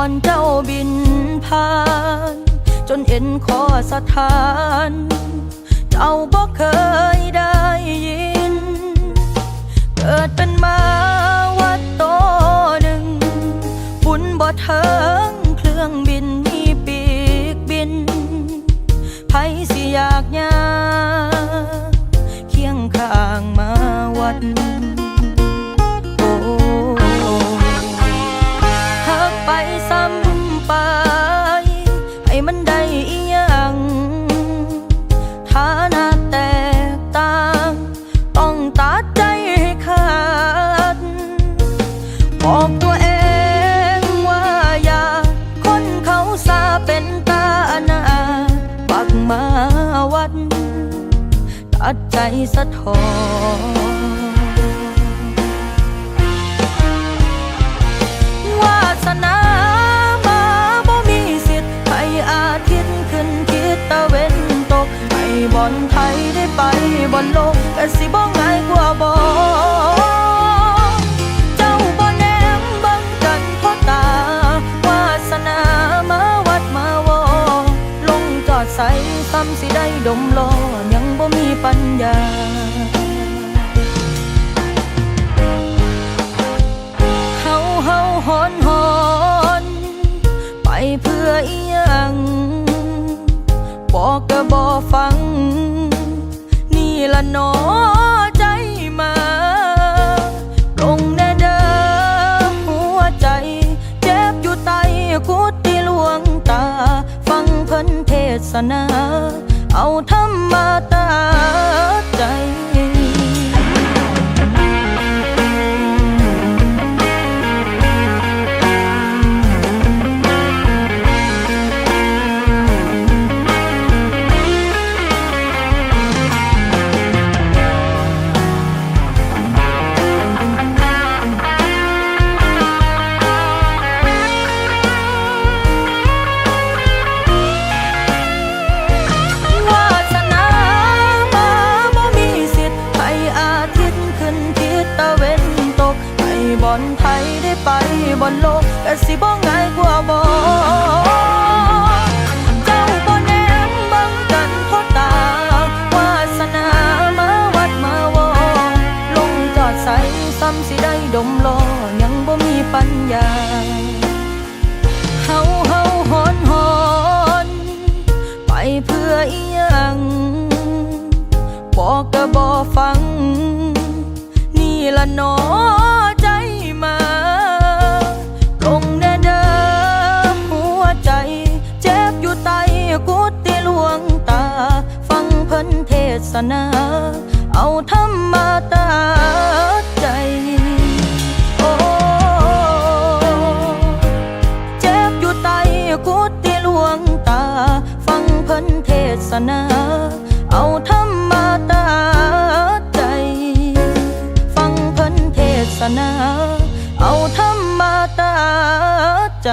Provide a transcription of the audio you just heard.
อ่อนเจ้าบินผ่าน จนเอ็นคอสถาน เจ้าบ่เคยได้ยิน เกิดเป็นมาวัดโตหนึ่ง บุญบ่เทิงเครื่องบินมีปีกบินไผสิอยากยาเคียงข้างมาวัด ดใจสะท้อนวาสนามาบ่มีสิทธิ์ให้อาทิตย์ขึ้นคิดตะเว้นตก ให้บอลไทยได้ไปบอลโลกแต่สิบ่ง่ายกว่าบ่เใสซ้ำสิได้ดมลอยังบ่มีปัญญาเฮาเฮาหอนหอนไปเพื่ออีหยังบอกก็บอฟัง นี่ละน้อ นา เอาธรรมตา บอลโลกก็สิบ่ง่ายกว่าบ่เจ้าบ่แนมเบิ่งกันเพราะตาวาสนามาวัดมาวอลงจอดใสซ้ำสิได้ดมลอยังบ่มีปัญญาเฮาเฮาหอนหอนไปเพื่ออีหยังบอกก็บอฟัง นี่ละหนอ กุดติหลวงตา ฟังเพิ่นเทศนา เอาธรรมาตาใจโอ้เจ็บอยู่ใต้กุดติหลวงตา ฟังเพิ่นเทศนา เอาธรรมาตาใจ ฟังเพิ่นเทศนา เอาธรรมาตาใจ